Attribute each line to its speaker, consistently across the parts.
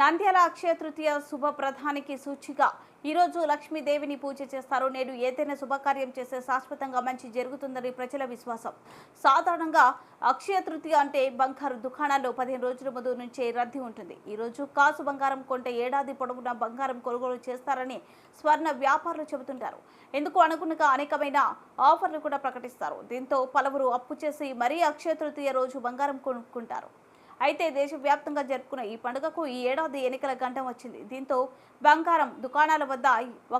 Speaker 1: నంద్యాల అక్షయ తృతీయ శుభ ప్రధానికి సూచిక ఈరోజు లక్ష్మీదేవిని పూజ చేస్తారు. నేడు ఏదైనా శుభకార్యం చేస్తే శాశ్వతంగా మంచి జరుగుతుందని ప్రజల విశ్వాసం. సాధారణంగా అక్షయ తృతీయ అంటే బంగారు దుకాణాల్లో పదిహేను రోజుల ముందు నుంచే రద్దీ ఉంటుంది. ఈరోజు కాసు బంగారం కొంటే ఏడాది పొడవునా బంగారం కొనుగోలు చేస్తారని స్వర్ణ వ్యాపారులు చెబుతుంటారు. ఎందుకు అనుగుణంగా అనేకమైన ఆఫర్లు కూడా ప్రకటిస్తారు. దీంతో పలువురు అప్పు చేసి మరీ అక్షయ తృతీయ రోజు బంగారం కొనుక్కుంటారు. అయితే దేశవ్యాప్తంగా జరుపుకున్న ఈ పండుగకు ఈ ఏడాది ఎన్నికల గంటం వచ్చింది. దీంతో బంగారం దుకాణాల వద్ద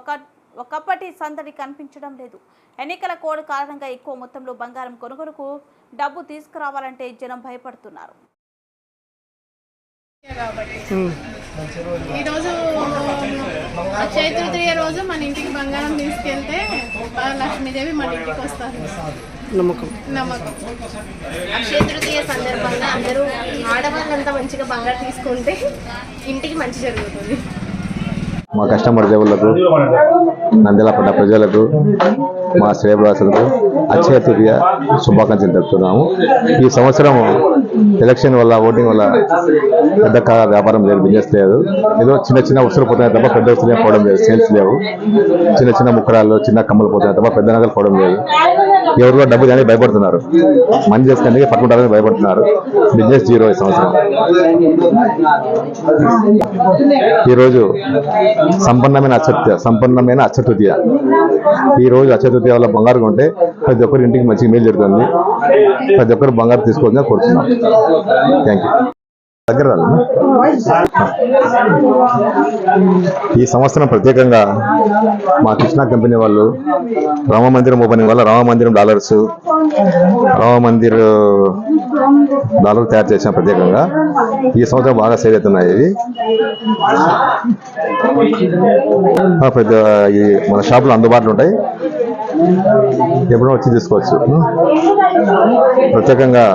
Speaker 1: ఒక ఒకప్పటి సందడి కనిపించడం లేదు. ఎన్నికల కోడ్ కారణంగా ఎక్కువ మొత్తంలో బంగారం కొనుగోలుకు డబ్బు తీసుకురావాలంటే జనం భయపడుతున్నారు.
Speaker 2: కాబట్టి ఈరోజు అక్షయ తృతీయ రోజు మన ఇంటికి బంగారం తీసుకెళ్తే లక్ష్మీదేవి మన ఇంటికి వస్తారు.
Speaker 3: నమ్మకం.
Speaker 2: నమ్మకం.
Speaker 4: అక్షయ తృతీయ సందర్భంగా అందరూ ఆడవాళ్ళంతా మంచిగా బంగారు తీసుకుంటే ఇంటికి మంచి జరుగుతుంది.
Speaker 5: మా కస్టమర్ దేవుళ్ళకు నంద్యాల పడ్డ ప్రజలకు మా శ్రేయభిలాసులకు అక్షయ తృతీయ శుభాకాంక్షలు తెలుపుతున్నాము. ఈ సంవత్సరం ఎలక్షన్ వల్ల ఓటింగ్ వల్ల పెద్ద వ్యాపారం లేదు బిజినెస్ లేదు. ఏదో చిన్న చిన్న వస్తువులు పోతున్నాయి తప్ప పెద్ద వస్తువులు పోవడం లేదు సేల్స్ లేవు. చిన్న చిన్న ముక్కరాలు చిన్న కమ్మలు పోతున్నాయి తప్ప పెద్ద నగలు పోవడం లేదు. ఎవరు డబ్బు కానీ భయపడుతున్నారు. మనీ చేసుకుని పట్టుకుంటారని భయపడుతున్నారు. బిజినెస్ జీరో ఈ సంవత్సరం. ఈరోజు సంపన్నమైన అక్షతృతీయ సంపన్నమైన అక్షతృతీయ ఈరోజు అచ్చతృతీయ అక్షతృతీయ వల్ల బంగారు కొంటే ప్రతి ఒక్కరి ఇంటికి మంచి మేలు జరుగుతుంది. ప్రతి ఒక్కరు బంగారు తీసుకోవాలని కోరుతున్నాం థ్యాంక్ యూ దగ్గర ఈ సంవత్సరం ప్రత్యేకంగా మా కృష్ణా కంపెనీ వాళ్ళు రామ మందిరం ఓపెనింగ్ వల్ల రామ మందిరం డాలర్స్ రామ మందిర్ డాలర్ తయారు చేసిన ప్రత్యేకంగా. ఈ సంవత్సరం బాగా సేల్ అవుతున్నాయి ఇవి. ఈ మన షాపులో అందుబాటులో ఉంటాయి. ఎప్పుడో వచ్చి తీసుకోవచ్చు. ప్రత్యేకంగా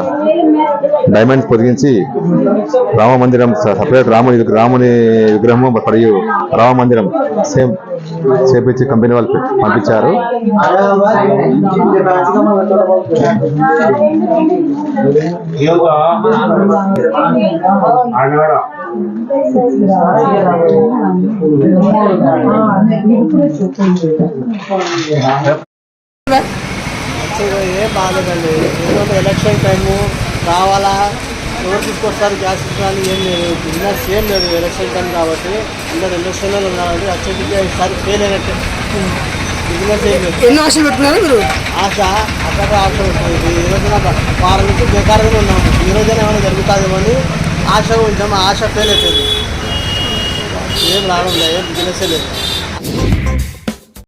Speaker 5: డైమండ్స్ పొదిగించి రామ మందిరం సపరేట్ రాముని రాముని విగ్రహము మరియు రామ మందిరం సేమ్ చేపించి కంపెనీ వాళ్ళు పంపించారు.
Speaker 3: ఏం బాగాలేదండి ఈరోజు ఎలక్షన్ టైము కావాలా ఎవరు తీసుకొస్తారు? గ్యాస్ ఇస్తున్నారు ఏం లేదు. బిజినెస్ ఏం లేదు ఎలక్షన్ టైం కాబట్టి. అందరు ఎలక్షన్లో ఉన్నారు అత్యధిక ఈసారి ఫెయిల్ అయినట్టే. బిజినెస్ ఏం లేదు.
Speaker 6: ఎన్ని ఆశలు పెట్టుకున్నారు మీరు?
Speaker 3: ఆశ అక్కడ ఆశ ఉంటుంది. ఈ రోజున వారం నుంచి బేకారుగా ఉన్నాము. ఈ రోజున ఏమైనా జరుగుతుందేమో అని ఆశ ఉంటాము ఆశ ఫెయిల్ అవుతుంది ఏం రావడం లేదు. బిజినెస్ లేదు.